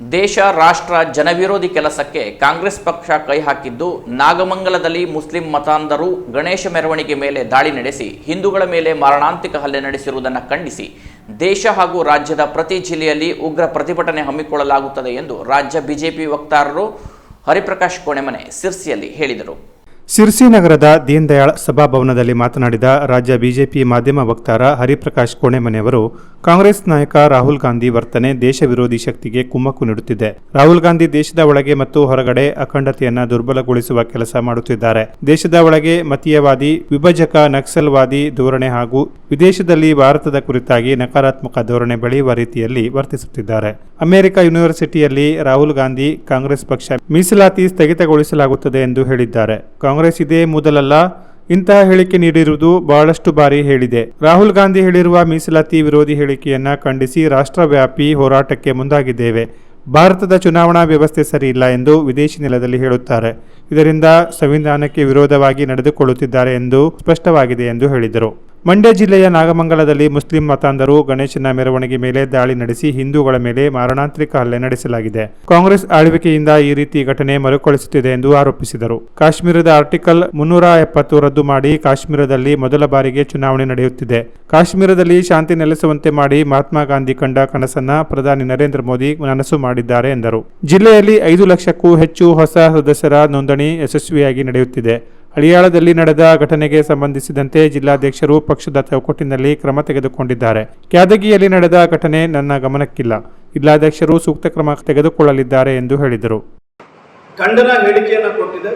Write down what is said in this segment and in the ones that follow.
ದೇಶ, ರಾಷ್ಟ್ರ ಜನವಿರೋಧಿ ಕೆಲಸಕ್ಕೆ ಕಾಂಗ್ರೆಸ್ ಪಕ್ಷ ಕೈ ಹಾಕಿದ್ದು ನಾಗಮಂಗಲದಲ್ಲಿ ಮುಸ್ಲಿಂ ಮತಾಂಧರು ಗಣೇಶ ಮೆರವಣಿಗೆ ಮೇಲೆ ದಾಳಿ ನಡೆಸಿ, ಹಿಂದೂಗಳ ಮೇಲೆ ಮಾರಣಾಂತಿಕ ಹಲ್ಲೆ ನಡೆಸಿರುವುದನ್ನು ಖಂಡಿಸಿ, ದೇಶ ಹಾಗೂ ರಾಜ್ಯದ ಪ್ರತಿ ಜಿಲ್ಲೆಯಲ್ಲಿ ಉಗ್ರ ಪ್ರತಿಭಟನೆ ಹಮ್ಮಿಕೊಳ್ಳಲಾಗುತ್ತದೆ ಎಂದು ರಾಜ್ಯ ಬಿಜೆಪಿ ವಕ್ತಾರರು ಹರಿಪ್ರಕಾಶ್ ಕೋಣೆಮನೆ ಸಿರ್ಸಿಯಲ್ಲಿ ಹೇಳಿದರು. ಸಿರ್ಸಿ ನಗರದ ದೀನ್ ದಯಾಳ್ ಸಭಾಭವನದಲ್ಲಿ ಮಾತನಾಡಿದ ರಾಜ್ಯ ಬಿಜೆಪಿ ಮಾಧ್ಯಮ ವಕ್ತಾರ ಹರಿಪ್ರಕಾಶ್ ಕೋಣೆಮನೆಯವರು, ಕಾಂಗ್ರೆಸ್ ನಾಯಕ ರಾಹುಲ್ ಗಾಂಧಿ ವರ್ತನೆ ದೇಶ ವಿರೋಧಿ ಶಕ್ತಿಗೆ ಕುಮ್ಮಕ್ಕು ನೀಡುತ್ತಿದೆ. ರಾಹುಲ್ ಗಾಂಧಿ ದೇಶದ ಒಳಗೆ ಮತ್ತು ಹೊರಗಡೆ ಅಖಂಡತೆಯನ್ನು ದುರ್ಬಲಗೊಳಿಸುವ ಕೆಲಸ ಮಾಡುತ್ತಿದ್ದಾರೆ. ದೇಶದ ಒಳಗೆ ಮತೀಯವಾದಿ, ವಿಭಜಕ, ನಕ್ಸಲ್ವಾದಿ ಧೋರಣೆ ಹಾಗೂ ವಿದೇಶದಲ್ಲಿ ಭಾರತದ ಕುರಿತಾಗಿ ನಕಾರಾತ್ಮಕ ಧೋರಣೆ ಬೆಳೆಯುವ ರೀತಿಯಲ್ಲಿ ವರ್ತಿಸುತ್ತಿದ್ದಾರೆ. ಅಮೆರಿಕ ಯೂನಿವರ್ಸಿಟಿಯಲ್ಲಿ ರಾಹುಲ್ ಗಾಂಧಿ ಕಾಂಗ್ರೆಸ್ ಪಕ್ಷ ಮೀಸಲಾತಿ ಸ್ಥಗಿತಗೊಳಿಸಲಾಗುತ್ತದೆ ಎಂದು ಹೇಳಿದ್ದಾರೆ. ಕಾಂಗ್ರೆಸ್ ಇದೇ ಮೊದಲಲ್ಲ. ಇಂತಹ ಹೇಳಿಕೆ ನೀಡಿರುವುದು ಬಹಳಷ್ಟು ಬಾರಿ ಹೇಳಿದೆ. ರಾಹುಲ್ ಗಾಂಧಿ ಹೇಳಿರುವ ಮೀಸಲಾತಿ ವಿರೋಧಿ ಹೇಳಿಕೆಯನ್ನ ಖಂಡಿಸಿ ರಾಷ್ಟ್ರವ್ಯಾಪಿ ಹೋರಾಟಕ್ಕೆ ಮುಂದಾಗಿದ್ದೇವೆ. ಭಾರತದ ಚುನಾವಣಾ ವ್ಯವಸ್ಥೆ ಸರಿಯಿಲ್ಲ ಎಂದು ವಿದೇಶಿ ನೆಲದಲ್ಲಿ ಹೇಳುತ್ತಾರೆ. ಇದರಿಂದ ಸಂವಿಧಾನಕ್ಕೆ ವಿರೋಧವಾಗಿ ನಡೆದುಕೊಳ್ಳುತ್ತಿದ್ದಾರೆ ಎಂದು ಸ್ಪಷ್ಟವಾಗಿದೆ ಎಂದು ಹೇಳಿದರು. ಮಂಡ್ಯ ಜಿಲ್ಲೆಯ ನಾಗಮಂಗಲದಲ್ಲಿ ಮುಸ್ಲಿಂ ಮತಾಂಧರು ಗಣೇಶನ ಮೆರವಣಿಗೆ ಮೇಲೆ ದಾಳಿ ನಡೆಸಿ ಹಿಂದೂಗಳ ಮೇಲೆ ಮಾರಣಾಂತಿಕ ಹಲ್ಲೆ ನಡೆಸಲಾಗಿದೆ. ಕಾಂಗ್ರೆಸ್ ಆಳ್ವಿಕೆಯಿಂದ ಈ ರೀತಿ ಘಟನೆ ಮರುಕಳಿಸುತ್ತಿದೆ ಎಂದು ಆರೋಪಿಸಿದರು. ಕಾಶ್ಮೀರದ ಆರ್ಟಿಕಲ್ ಮುನ್ನೂರ ಎಪ್ಪತ್ತು ರದ್ದು ಮಾಡಿ ಕಾಶ್ಮೀರದಲ್ಲಿ ಮೊದಲ ಬಾರಿಗೆ ಚುನಾವಣೆ ನಡೆಯುತ್ತಿದೆ. ಕಾಶ್ಮೀರದಲ್ಲಿ ಶಾಂತಿ ನೆಲೆಸುವಂತೆ ಮಾಡಿ ಮಹಾತ್ಮ ಗಾಂಧಿ ಕಂಡ ಕನಸನ್ನ ಪ್ರಧಾನಿ ನರೇಂದ್ರ ಮೋದಿ ನನಸು ಮಾಡಿದ್ದಾರೆ ಎಂದರು. ಜಿಲ್ಲೆಯಲ್ಲಿ ಐದು ಲಕ್ಷಕ್ಕೂ ಹೆಚ್ಚು ಹೊಸ ಸದಸ್ಯರ ನೋಂದಣಿ ಯಶಸ್ವಿಯಾಗಿ ನಡೆಯುತ್ತಿದೆ. ಹಳಿಯಾಳದಲ್ಲಿ ನಡೆದ ಘಟನೆಗೆ ಸಂಬಂಧಿಸಿದಂತೆ ಜಿಲ್ಲಾಧ್ಯಕ್ಷರು ಪಕ್ಷದ ಚೌಕಟ್ಟಿನಲ್ಲಿ ಕ್ರಮ ತೆಗೆದುಕೊಂಡಿದ್ದಾರೆ. ಕ್ಯಾದಗಿಯಲ್ಲಿ ನಡೆದ ಘಟನೆ ನನ್ನ ಗಮನಕ್ಕಿಲ್ಲ. ಜಿಲ್ಲಾಧ್ಯಕ್ಷರು ಸೂಕ್ತ ಕ್ರಮ ತೆಗೆದುಕೊಳ್ಳಲಿದ್ದಾರೆ ಎಂದು ಹೇಳಿದರು. ಖಂಡನ ಹೇಳಿಕೆಯನ್ನು ಕೊಟ್ಟಿದೆ.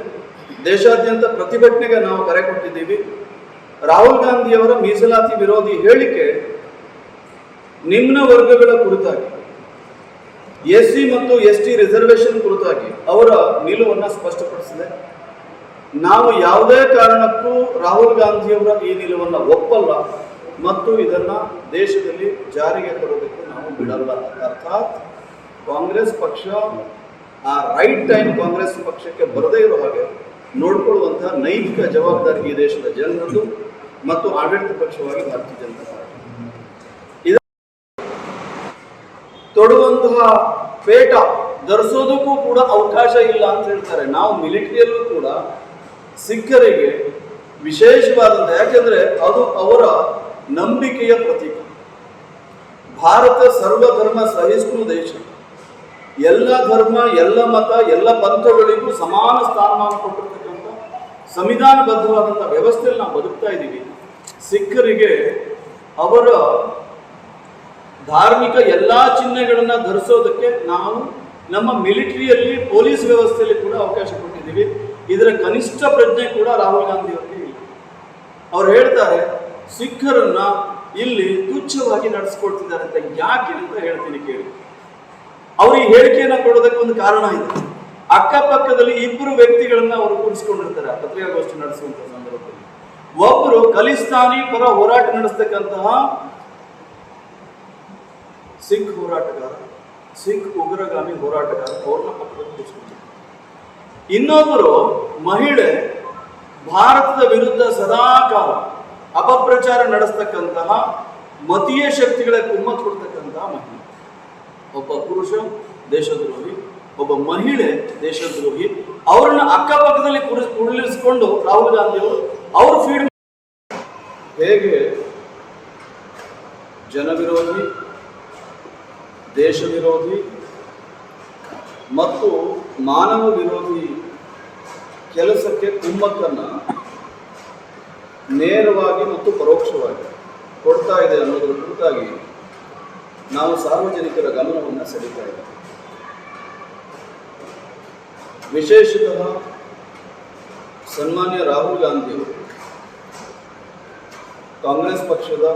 ದೇಶಾದ್ಯಂತ ಪ್ರತಿಭಟನೆಗೆ ನಾವು ಕರೆ ಕೊಟ್ಟಿದ್ದೀವಿ. ರಾಹುಲ್ ಗಾಂಧಿಯವರ ಮೀಸಲಾತಿ ವಿರೋಧಿ ಹೇಳಿಕೆ ನಿಮ್ನ ವರ್ಗಗಳ ಕುರಿತಾಗಿ ಎಸ್ ಸಿ ಮತ್ತು ಎಸ್ ಟಿ ರಿಸರ್ವೇಶನ್ ಕುರಿತಾಗಿ ಅವರ ನಿಲುವನ್ನು ಸ್ಪಷ್ಟಪಡಿಸಿದೆ. ನಾವು ಯಾವುದೇ ಕಾರಣಕ್ಕೂ ರಾಹುಲ್ ಗಾಂಧಿಯವರ ಈ ನಿಲುವನ್ನು ಒಪ್ಪಲ್ಲ. ಮತ್ತು ಇದನ್ನ ದೇಶದಲ್ಲಿ ಜಾರಿಗೆ ತರೋದಕ್ಕೆ ನಾವು ಬಿಡಲ್ಲ. ಅರ್ಥಾತ್ ಕಾಂಗ್ರೆಸ್ ಪಕ್ಷ ಆ ರೈಟ್ ಟೈಮ್ ಕಾಂಗ್ರೆಸ್ ಪಕ್ಷಕ್ಕೆ ಬರದೇ ಇರೋ ಹಾಗೆ ನೋಡ್ಕೊಳ್ಳುವಂತಹ ನೈತಿಕ ಜವಾಬ್ದಾರಿ ಈ ದೇಶದ ಜನರದ್ದು ಮತ್ತು ಆಡಳಿತ ಪಕ್ಷವಾಗಿ ಭಾರತೀಯ ಜನತಾ ಪಾರ್ಟಿ. ಇದ ತೊಡುವಂತಹ ಪೇಟ ಧರಿಸೋದಕ್ಕೂ ಕೂಡ ಅವಕಾಶ ಇಲ್ಲ ಅಂತ ಹೇಳ್ತಾರೆ. ನಾವು ಮಿಲಿಟರಿಯಲ್ಲೂ ಕೂಡ ಸಿಖ್ಖರಿಗೆ ವಿಶೇಷವಾದಂಥ ಯಾಕೆಂದ್ರೆ ಅದು ಅವರ ನಂಬಿಕೆಯ ಪ್ರತೀಕ. ಭಾರತ ಸರ್ವಧರ್ಮ ಸಹಿಷ್ಣು ದೇಶ. ಎಲ್ಲ ಧರ್ಮ, ಎಲ್ಲ ಮತ, ಎಲ್ಲ ಪಂಥಗಳಿಗೂ ಸಮಾನ ಸ್ಥಾನಮಾನ ಕೊಟ್ಟಿರ್ತಕ್ಕಂಥ ಸಂವಿಧಾನಬದ್ಧವಾದಂಥ ವ್ಯವಸ್ಥೆಯಲ್ಲಿ ನಾವು ಬದುಕ್ತಾ ಇದ್ದೀವಿ. ಸಿಖ್ಖರಿಗೆ ಅವರ ಧಾರ್ಮಿಕ ಎಲ್ಲಾ ಚಿಹ್ನೆಗಳನ್ನು ಧರಿಸೋದಕ್ಕೆ ನಾವು ನಮ್ಮ ಮಿಲಿಟರಿಯಲ್ಲಿ ಪೊಲೀಸ್ ವ್ಯವಸ್ಥೆಯಲ್ಲಿ ಕೂಡ ಅವಕಾಶ ಕೊಟ್ಟಿದ್ದೀವಿ. ಇದರ ಕನಿಷ್ಠ ಪ್ರಜ್ಞೆ ಕೂಡ ರಾಹುಲ್ ಗಾಂಧಿ ಅವರಿಗೆ ಇಲ್ಲ. ಅವ್ರು ಹೇಳ್ತಾರೆ, ಸಿಖ್ಖರನ್ನ ಇಲ್ಲಿ ತುಚ್ಛವಾಗಿ ನಡೆಸ್ಕೊಡ್ತಿದ್ದಾರೆ ಅಂತ ಯಾಕೆ ಅಂತ ಹೇಳ್ತೀನಿ ಕೇಳಿ. ಅವರು ಈ ಹೇಳಿಕೆಯನ್ನ ಕೊಡೋದಕ್ಕೆ ಒಂದು ಕಾರಣ ಇದೆ. ಅಕ್ಕಪಕ್ಕದಲ್ಲಿ ಇಬ್ಬರು ವ್ಯಕ್ತಿಗಳನ್ನ ಅವರು ಕೂರಿಸ್ಕೊಂಡಿರ್ತಾರೆ ಪತ್ರಿಕಾಗೋಷ್ಠಿ ನಡೆಸುವಂತ ಸಂದರ್ಭದಲ್ಲಿ. ಒಬ್ಬರು ಖಲಿಸ್ತಾನಿ ಪರ ಹೋರಾಟ ನಡೆಸ್ತಕ್ಕಂತಹ ಸಿಖ್ ಹೋರಾಟಗಾರ, ಸಿಖ್ ಉಗ್ರಗಾಮಿ ಹೋರಾಟಗಾರ ಅವ್ರನ್ನ ಪಕ್ಕದಲ್ಲಿ ಇನ್ನೊಬ್ಬರು ಮಹಿಳೆ ಭಾರತದ ವಿರುದ್ಧ ಸದಾಕಾಲ ಅಪಪ್ರಚಾರ ನಡೆಸ್ತಕ್ಕಂತಹ ಮತೀಯ ಶಕ್ತಿಗಳ ಕುಮ್ಮತ್ ಕೊಡ್ತಕ್ಕಂತಹ ಮಹಿಳೆ. ಒಬ್ಬ ಪುರುಷ ದೇಶದ್ರೋಹಿ, ಒಬ್ಬ ಮಹಿಳೆ ದೇಶದ್ರೋಹಿ, ಅವ್ರನ್ನ ಅಕ್ಕಪಕ್ಕದಲ್ಲಿ ಕುರಿ ಕುಳ್ಳಿರಿಸಿಕೊಂಡು ರಾಹುಲ್ ಗಾಂಧಿ ಅವರು ಅವರು ಫೀಡ್ ಹೇಗೆ ಜನವಿರೋಧಿ ದೇಶ ವಿರೋಧಿ ಮತ್ತು ಮಾನವ ವಿರೋಧಿ ಕೆಲಸಕ್ಕೆ ಕುಮ್ಮಕ್ಕನ್ನ ನೇರವಾಗಿ ಮತ್ತು ಪರೋಕ್ಷವಾಗಿ ಕೊಡ್ತಾ ಇದೆ ಅನ್ನೋದರ ಕುರಿತಾಗಿ ನಾವು ಸಾರ್ವಜನಿಕರ ಗಮನವನ್ನು ಸೆಳೀತಾ ಇದ್ದೇವೆ. ವಿಶೇಷತಃ ಸನ್ಮಾನ್ಯ ರಾಹುಲ್ ಗಾಂಧಿಯವರು ಕಾಂಗ್ರೆಸ್ ಪಕ್ಷದ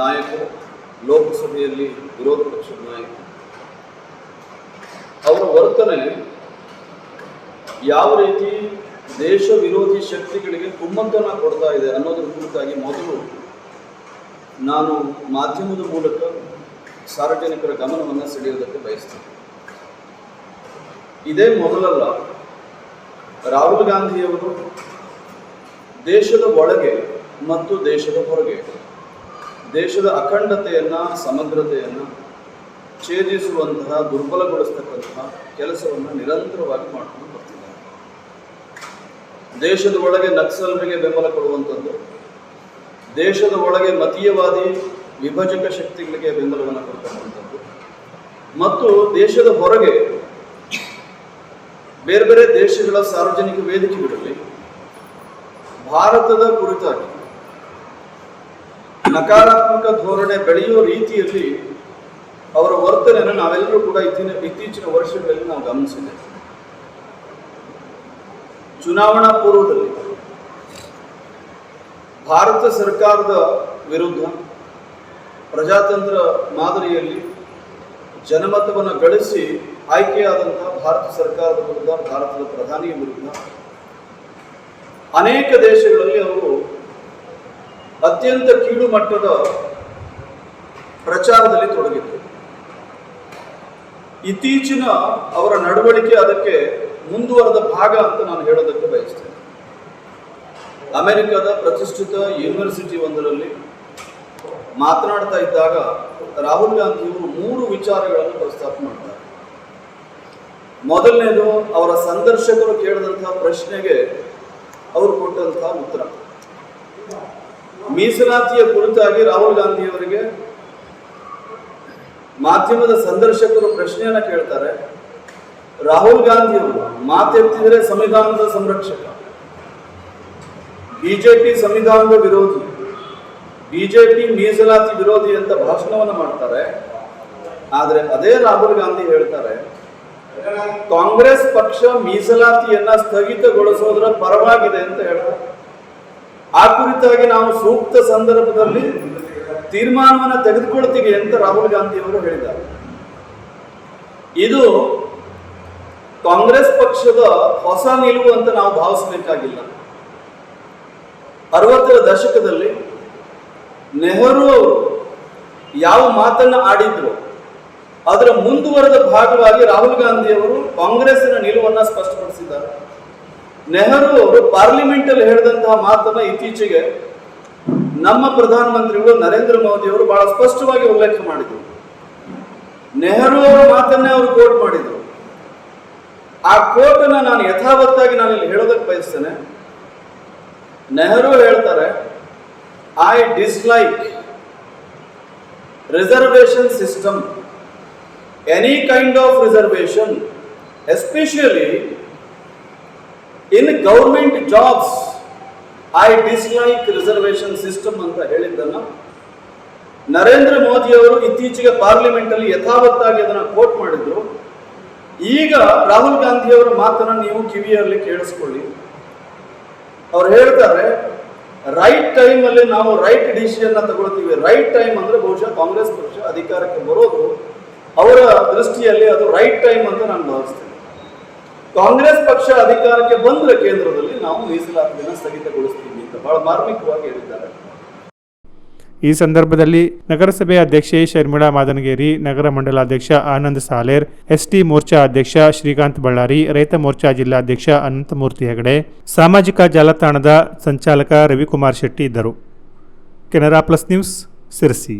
ನಾಯಕರು, ಲೋಕಸಭೆಯಲ್ಲಿ ವಿರೋಧ ಪಕ್ಷದ ನಾಯಕ ಅವರ ವರ್ತನೆ ಯಾವ ರೀತಿ ದೇಶ ವಿರೋಧಿ ಶಕ್ತಿಗಳಿಗೆ ಕುಮ್ಮಂತನ ಕೊಡ್ತಾ ಇದೆ ಅನ್ನೋದ್ರ ಕುರಿತಾಗಿ ಮೊದಲು ನಾನು ಮಾಧ್ಯಮದ ಮೂಲಕ ಸಾರ್ವಜನಿಕರ ಗಮನವನ್ನು ಸೆಳೆಯುವುದಕ್ಕೆ ಬಯಸ್ತೇನೆ. ಇದೇ ಮೊದಲಲ್ಲ, ರಾಹುಲ್ ಗಾಂಧಿಯವರು ದೇಶದ ಒಳಗೆ ಮತ್ತು ದೇಶದ ಹೊರಗೆ, ದೇಶದ ಅಖಂಡತೆಯನ್ನ, ಸಮಗ್ರತೆಯನ್ನು ಛೇದಿಸುವಂತಹ ದುರ್ಬಲಗೊಳಿಸ್ತಕ್ಕಂತಹ ಕೆಲಸವನ್ನು ನಿರಂತರವಾಗಿ ಮಾಡಿಕೊಂಡು ಬರ್ತಿದ್ದಾರೆ. ದೇಶದ ಒಳಗೆ ನಕ್ಸಲರಿಗೆ ಬೆಂಬಲ ಕೊಡುವಂಥದ್ದು. ದೇಶದ ಒಳಗೆ ಮತೀಯವಾದಿ, ವಿಭಜಕ ಶಕ್ತಿಗಳಿಗೆ ಬೆಂಬಲವನ್ನು ಕೊಡ್ತಕ್ಕಂಥದ್ದು. ಮತ್ತು ದೇಶದ ಹೊರಗೆ ಬೇರೆ ಬೇರೆ ದೇಶಗಳ ಸಾರ್ವಜನಿಕ ವೇದಿಕೆಗಳಲ್ಲಿ ಭಾರತದ ಕುರಿತಾಗಿ ನಕಾರಾತ್ಮಕ ಧೋರಣೆ ಬೆಳೆಯುವ ರೀತಿಯಲ್ಲಿ ಅವರ ವರ್ತನೆಯನ್ನು ನಾವೆಲ್ಲರೂ ಕೂಡ ಇತ್ತೀನ ಇತ್ತೀಚಿನ ವರ್ಷಗಳಲ್ಲಿ ನಾವು ಗಮನಿಸಿದ್ದೇವೆ. ಚುನಾವಣಾ ಪೂರ್ವದಲ್ಲಿ ಭಾರತ ಸರ್ಕಾರದ ವಿರುದ್ಧ ಪ್ರಜಾತಂತ್ರ ಮಾದರಿಯಲ್ಲಿ ಜನಮತವನ್ನು ಗಳಿಸಿ ಆಯ್ಕೆಯಾದಂತಹ ಭಾರತ ಸರ್ಕಾರದ ವಿರುದ್ಧ ಭಾರತದ ಪ್ರಧಾನಿಯ ವಿರುದ್ಧ ಅನೇಕ ದೇಶಗಳಲ್ಲಿ ಅವರು ಅತ್ಯಂತ ಕೀಳು ಮಟ್ಟದ ಪ್ರಚಾರದಲ್ಲಿ ತೊಡಗಿದ್ದರು. ಇತ್ತೀಚಿನ ಅವರ ನಡವಳಿಕೆ ಅದಕ್ಕೆ ಮುಂದುವರೆದ ಭಾಗ ಅಂತ ನಾನು ಹೇಳೋದಕ್ಕೆ ಬಯಸ್ತೇನೆ. ಅಮೆರಿಕದ ಪ್ರತಿಷ್ಠಿತ ಯೂನಿವರ್ಸಿಟಿ ಒಂದರಲ್ಲಿ ಮಾತನಾಡ್ತಾ ಇದ್ದಾಗ ರಾಹುಲ್ ಗಾಂಧಿಯವರು ಮೂರು ವಿಚಾರಗಳನ್ನು ಪ್ರಸ್ತಾಪ ಮಾಡ್ತಾರೆ. ಮೊದಲನೇದು, ಅವರ ಸಂದರ್ಶಕರು ಕೇಳಿದಂತಹ ಪ್ರಶ್ನೆಗೆ ಅವರು ಕೊಟ್ಟಂತಹ ಉತ್ತರ. ಮೀಸಲಾತಿಯ ಕುರಿತಾಗಿ ರಾಹುಲ್ ಗಾಂಧಿಯವರಿಗೆ ಮಾಧ್ಯಮದ ಸಂದರ್ಶಕರು ಪ್ರಶ್ನೆಯನ್ನ ಕೇಳ್ತಾರೆ. ರಾಹುಲ್ ಗಾಂಧಿಯವರು ಮಾತೆತ್ತಿದರೆ ಸಂವಿಧಾನದ ಸಂರಕ್ಷಕ, ಬಿಜೆಪಿ ಸಂವಿಧಾನದ ವಿರೋಧಿ, ಬಿಜೆಪಿ ಮೀಸಲಾತಿ ವಿರೋಧಿ ಅಂತ ಭಾಷಣವನ್ನು ಮಾಡ್ತಾರೆ. ಆದರೆ ಅದೇ ರಾಹುಲ್ ಗಾಂಧಿ ಹೇಳ್ತಾರೆ, ಕಾಂಗ್ರೆಸ್ ಪಕ್ಷ ಮೀಸಲಾತಿಯನ್ನ ಸ್ಥಗಿತಗೊಳಿಸೋದ್ರ ಪರವಾಗಿದೆ ಅಂತ ಹೇಳ್ತಾರೆ. ಆ ಕುರಿತಾಗಿ ನಾವು ಸೂಕ್ತ ಸಂದರ್ಭದಲ್ಲಿ ತೀರ್ಮಾನವನ್ನು ತೆಗೆದುಕೊಳ್ತೀವಿ ಅಂತ ರಾಹುಲ್ ಗಾಂಧಿ ಅವರು ಹೇಳಿದ್ದಾರೆ. ಇದು ಕಾಂಗ್ರೆಸ್ ಪಕ್ಷದ ಹೊಸ ನಿಲುವು ಅಂತ ನಾವು ಭಾವಿಸಬೇಕಾಗಿಲ್ಲ ಅರವತ್ತರ ದಶಕದಲ್ಲಿ ನೆಹರು ಅವರು ಯಾವ ಮಾತನ್ನ ಆಡಿದ್ರು, ಅದರ ಮುಂದುವರೆದ ಭಾಗವಾಗಿ ರಾಹುಲ್ ಗಾಂಧಿ ಅವರು ಕಾಂಗ್ರೆಸ್ಸಿನ ನಿಲುವನ್ನ ಸ್ಪಷ್ಟಪಡಿಸಿದ್ದಾರೆ. ನೆಹರು ಅವರು ಪಾರ್ಲಿಮೆಂಟ್ ಅಲ್ಲಿ ಹೇಳಿದಂತಹ ಮಾತನ್ನ ಇತ್ತೀಚೆಗೆ ನಮ್ಮ ಪ್ರಧಾನಮಂತ್ರಿಗಳು ನರೇಂದ್ರ ಮೋದಿ ಅವರು ಬಹಳ ಸ್ಪಷ್ಟವಾಗಿ ಉಲ್ಲೇಖ ಮಾಡಿದರು. ನೆಹರು ಅವರ ಮಾತನ್ನೇ ಅವರು ಕೋಟ್ ಮಾಡಿದರು. ಆ ಕೋಟ್ ಅನ್ನ ನಾನು ಯಥಾವತ್ತಾಗಿ ನಾನು ಇಲ್ಲಿ ಹೇಳೋದಕ್ಕೆ ಬಯಸ್ತೇನೆ. ನೆಹರು ಹೇಳ್ತಾರೆ I dislike reservation system any kind of reservation especially in government jobs I dislike reservation system ಅಂತ ಹೇಳಿದ್ದನ್ನ ನರೇಂದ್ರ ಮೋದಿ ಅವರು ಇತ್ತೀಚೆಗೆ ಪಾರ್ಲಿಮೆಂಟ್ ಅಲ್ಲಿ ಯಥಾವತ್ತಾಗಿ ಅದನ್ನ ಕೋಟ್ ಮಾಡಿದ್ರು. ಈಗ ರಾಹುಲ್ ಗಾಂಧಿಯವರ ಮಾತನ್ನು ನೀವು ಕಿವಿಯಲ್ಲಿ ಕೇಳಿಸ್ಕೊಳ್ಳಿ. ಅವ್ರು ಹೇಳ್ತಾರೆ ರೈಟ್ ಟೈಮ್ ಅಲ್ಲಿ ನಾವು ರೈಟ್ ಡಿಸಿಷನ್ ತಗೊಳ್ತೀವಿ. ರೈಟ್ ಟೈಮ್ ಅಂದ್ರೆ ಬಹುಶಃ ಕಾಂಗ್ರೆಸ್ ಪಕ್ಷ ಅಧಿಕಾರಕ್ಕೆ ಬರೋದು. ಅವರ ದೃಷ್ಟಿಯಲ್ಲಿ ಅದು ರೈಟ್ ಟೈಮ್ ಅಂತ ನಾನು ಭಾವಿಸ್ತೇನೆ. ಕಾಂಗ್ರೆಸ್ ಪಕ್ಷ ಅಧಿಕಾರಕ್ಕೆ ಬಂದ್ರೆ ಕೇಂದ್ರದಲ್ಲಿ ನಾವು ಮೀಸಲಾತಿಯನ್ನು ಸ್ಥಗಿತಗೊಳಿಸ್ತೀವಿ ಅಂತ ಬಹಳ ಮಾರ್ಮಿಕವಾಗಿ ಹೇಳಿದ್ದಾರೆ. ಈ ಸಂದರ್ಭದಲ್ಲಿ ನಗರಸಭೆ ಅಧ್ಯಕ್ಷೆ ಶರ್ಮಿಳಾ ಮಾದನಗೇರಿ, ನಗರ ಮಂಡಲಾಧ್ಯಕ್ಷ ಆನಂದ್ ಸಾಲೇರ್, ಎಸ್ಟಿ ಮೋರ್ಚಾ ಅಧ್ಯಕ್ಷ ಶ್ರೀಕಾಂತ್ ಬಳ್ಳಾರಿ, ರೈತ ಮೋರ್ಚಾ ಜಿಲ್ಲಾಧ್ಯಕ್ಷ ಅನಂತಮೂರ್ತಿ ಹೆಗಡೆ, ಸಾಮಾಜಿಕ ಜಾಲತಾಣದ ಸಂಚಾಲಕ ರವಿಕುಮಾರ್ ಶೆಟ್ಟಿ ಇದ್ದರು. Canara plus news, Sirsi.